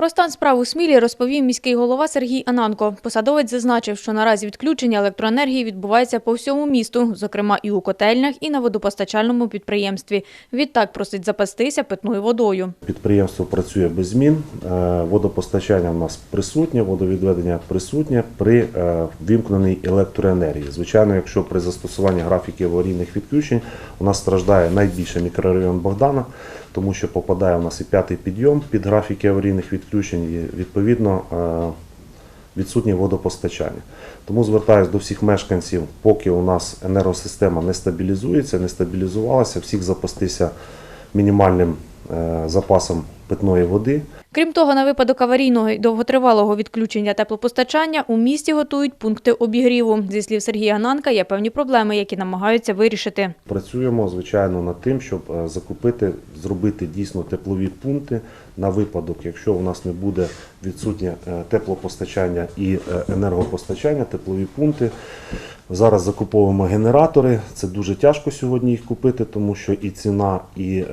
Про стан справ у Смілі розповів міський голова Сергій Ананко. Посадовець зазначив, що наразі відключення електроенергії відбувається по всьому місту, зокрема і у котельнях, і на водопостачальному підприємстві. Відтак просить запастися питною водою. Підприємство працює без змін. Е, Водопостачання в нас присутнє, водовідведення присутнє при е, вимкненій електроенергії. Звичайно, якщо при застосуванні графіків аварійних відключень у нас страждає найбільше мікрорайон Богдана, тому що попадає у нас і п'ятий підйом під графіки аварійних відключень, і відповідно е, відсутнє водопостачання. Тому звертаюся до всіх мешканців, поки у нас енергосистема не стабілізується, не стабілізувалася, всіх запастися мінімальним е, запасом питної води. Крім того, на випадок аварійного і довготривалого відключення теплопостачання у місті готують пункти обігріву. Зі слів Сергія Ананка, є певні проблеми, які намагаються вирішити. Працюємо звичайно над тим, щоб е, закупити, зробити дійсно теплові пункти на випадок, якщо у нас не буде відсутнє е, теплопостачання і е, енергопостачання, теплові пункти. Зараз закуповуємо генератори. Це дуже тяжко сьогодні їх купити, тому що і ціна, і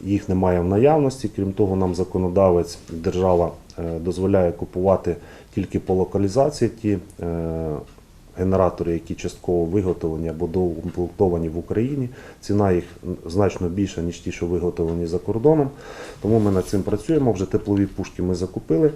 їх немає в наявності. Крім того, нам законодавець держава е, дозволяє купувати тільки по локалізації ті е, генератори, які частково виготовлені або доукомплектовані в Україні. Ціна їх значно більша, ніж ті, що виготовлені за кордоном. Тому ми над цим працюємо. Вже теплові пушки ми закупили.